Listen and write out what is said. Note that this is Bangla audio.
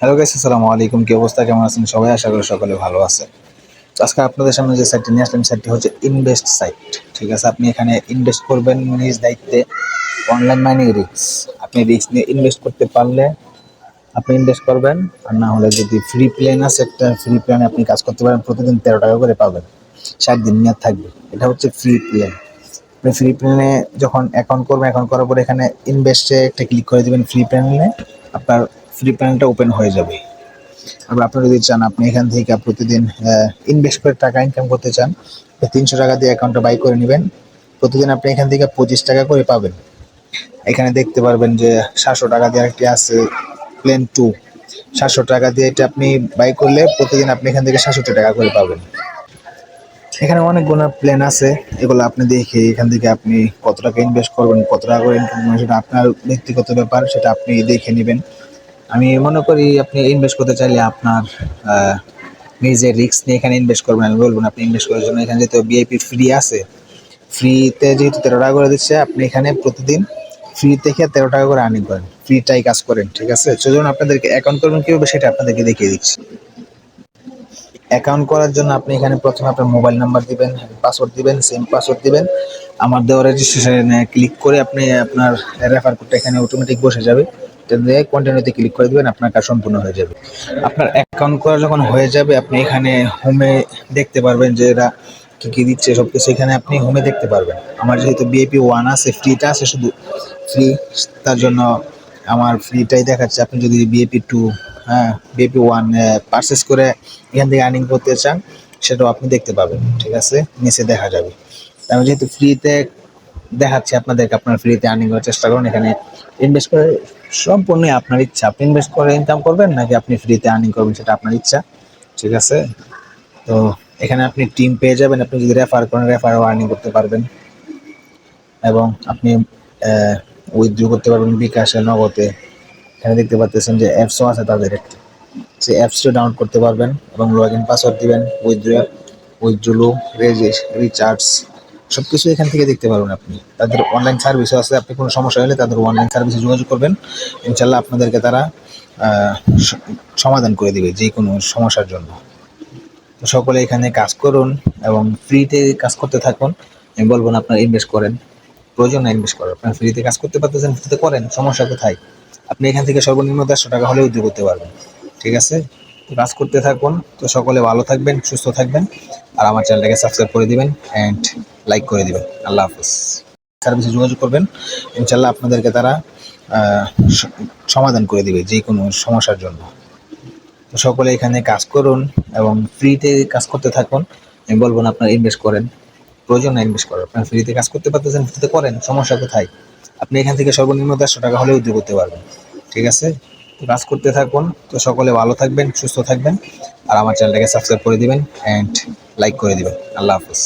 হ্যালো গাইস আসসালামু আলাইকুম। কি অবস্থা? কেমন আছেন? সবাই আশা করি সকলে ভালো আছে তো আজকে আপনাদের সামনে যে সাইটটি নিয়ে আসলাম সাইটটি হচ্ছে ইনভেস্ট সাইট ঠিক আছে, আপনি এখানে ইনভেস্ট করবেন নিজ দায়িত্বে অনলাইন মাইনিং রিস্ক আপনি রিস্ক নিয়ে ইনভেস্ট করতে পারলে আপনি ইনভেস্ট করবেন। আর না হলে যদি ফ্রি প্ল্যান আছে, একটা ফ্রি প্ল্যানে আপনি কাজ করতে পারেন, প্রতিদিন তেরো টাকা করে পাবেন। ষাট দিন মেয়াদ থাকবে। এটা হচ্ছে ফ্রি প্ল্যান আপনি ফ্রি প্ল্যানে যখন অ্যাকাউন্ট করবেন অ্যাকাউন্ট করার পরে এখানে ইনভেস্টে একটা ক্লিক করে দেবেন ফ্রি প্ল্যানে আপনার ফ্রি প্ল্যানটা ওপেন হয়ে যাবে। আবার আপনি যদি চান, আপনি এখান থেকে প্রতিদিন ইনভেস্ট করে টাকা ইনকাম করতে চান তিনশো টাকা দিয়ে অ্যাকাউন্টটা বাই করে নেবেন। প্রতিদিন আপনি এখান থেকে পঁচিশ টাকা করে পাবেন। এখানে দেখতে পারবেন যে সাতশো টাকা দিয়ে একটি আছে প্লেন টু সাতশো টাকা দিয়ে এটা আপনি বাই করলে প্রতিদিন আপনি এখান থেকে সাতষট্টি টাকা করে পাবেন। এখানে অনেকগুলো প্ল্যান আছে, এগুলো আপনি দেখে এখান থেকে আপনি কত টাকা ইনভেস্ট করবেন, কত টাকা করে ইনকাম করবেন, সেটা আপনার ব্যক্তিগত ব্যাপার, সেটা আপনি দেখে নেবেন। আমি মনে করি আপনি ইনভেস্ট করতে চাইলে আপনার নিজের রিস্ক নিয়ে এখানে ইনভেস্ট করবেন। আমি বলব না আপনি ইনভেস্ট করার জন্য এখানে যেহেতু বিআইপি ফ্রি আছে ফ্রিতে যেহেতু তেরো টাকা করে দিচ্ছে, আপনি এখানে প্রতিদিন ফ্রি থেকে তেরো টাকা করে আর্নিং করেন। ফ্রিটাই কাজ করেন, ঠিক আছে? সেজন্য আপনাদেরকে অ্যাকাউন্ট করবেন কীভাবে সেটা আপনাদেরকে দেখিয়ে দিচ্ছি। অ্যাকাউন্ট করার জন্য আপনি এখানে প্রথমে আপনার মোবাইল নাম্বার দিবেন পাসওয়ার্ড দিবেন সেম পাসওয়ার্ড দিবেন। আমার দেওয়া রেজিস্ট্রেশনে ক্লিক করে আপনি আপনার রেফার কোডটা এখানে অটোমেটিক বসে যাবে। দিয়ে কন্টিনিউতে ক্লিক করে দিবেন, আপনার কাজ সম্পূর্ণ হয়ে যাবে। আপনার অ্যাকাউন্ট করা যখন হয়ে যাবে, আপনি এখানে হোমে দেখতে পারবেন যে এরা কী কী দিচ্ছে সব কিছু এখানে আপনি হোমে দেখতে পারবেন। আমার যেহেতু বিএপি ওয়ান আছে ফ্রিটা আছে শুধু। ফ্রি তার জন্য আমার ফ্রিটাই দেখাচ্ছে। আপনি যদি বিএপি টু হ্যাঁ বিএপি ওয়ান পারচেস করে এখান থেকে আর্নিং করতে চান, সেটাও আপনি দেখতে পাবেন, ঠিক আছে? নিচে দেখা যাবে। আমি যেহেতু ফ্রিতে দেখাচ্ছি আপনাদেরকে, আপনার ফ্রিতে আর্নিং করার চেষ্টা করুন। এখানে ইনভেস্ট করে সম্পূর্ণই আপনার ইচ্ছা। আপনি ইনভেস্ট করে ইনকাম করবেন নাকি আপনি ফ্রিতে আর্নিং করবেন সেটা আপনার ইচ্ছা। ঠিক আছে? তো এখানে আপনি টিম পেয়ে যাবেন। আপনি যদি রেফার করেন রেফারও আর্নিং করতে পারবেন। এবং আপনি উইথড্র করতে পারবেন বিকাশে, নগদে। এখানে দেখতে পাচ্ছেন যে অ্যাপসও আছে তাদের একটি। সেই অ্যাপসটা ডাউনলোড করতে পারবেন এবং লগ ইন পাসওয়ার্ড দিবেন উইথড্র উইথড্রো রেজিস রিচার্জ সব কিছু এখান থেকে দেখতে পারবেন আপনি। তাদের অনলাইন সার্ভিসও আছে আপনি কোনো সমস্যা হলে তাদের অনলাইন সার্ভিসে যোগাযোগ করবেন। ইনশাল্লাহ আপনাদেরকে তারা সমাধান করে দেবে যে কোনো সমস্যার জন্য। সকলে এখানে কাজ করুন এবং ফ্রিতে কাজ করতে থাকুন। আমি বলব না আপনারা ইনভেস্ট করেন। প্রয়োজন না ইনভেস্ট করার। আপনার ফ্রিতে কাজ করতে পারতেছেন ফ্রিতে করেন, সমস্যা কোথায়? আপনি এখান থেকে সর্বনিম্ন দেড়শো টাকা হলে উদ্যোগ করতে পারবেন। ঠিক আছে? তো কাজ করতে থাকুন। তো সকলে ভালো থাকবেন, সুস্থ থাকবেন। আর আমার চ্যানেলটাকে সাবস্ক্রাইব করে দিবেন। অ্যান্ড লাইক করে দিবেন। আল্লাহ হাফিজ। সার্ভিসে যোগাযোগ করবেন। ইনশাল্লাহ আপনাদেরকে তারা সমাধান করে দিবে যে কোনো সমস্যার জন্য। তো সকলে এখানে কাজ করুন এবং ফ্রিতে কাজ করতে থাকুন। আমি বলব না আপনারা ইনভেস্ট করেন। প্রয়োজন না ইনভেস্ট করার। আপনার ফ্রিতে কাজ করতে পারতেছেন ফ্রিতে করেন, সমস্যা কোথায়? আপনি এখান থেকে সর্বনিম্ন দেড়শো টাকা হলে উদ্যোগ করতে পারবেন। ঠিক আছে? তো কাজ করতে থাকুন। তো সকলে ভালো থাকবেন, সুস্থ থাকবেন। আর আমার চ্যানেলটাকে সাবস্ক্রাইব করে দিবেন অ্যান্ড লাইক করে দিবেন। আল্লাহ হাফিজ।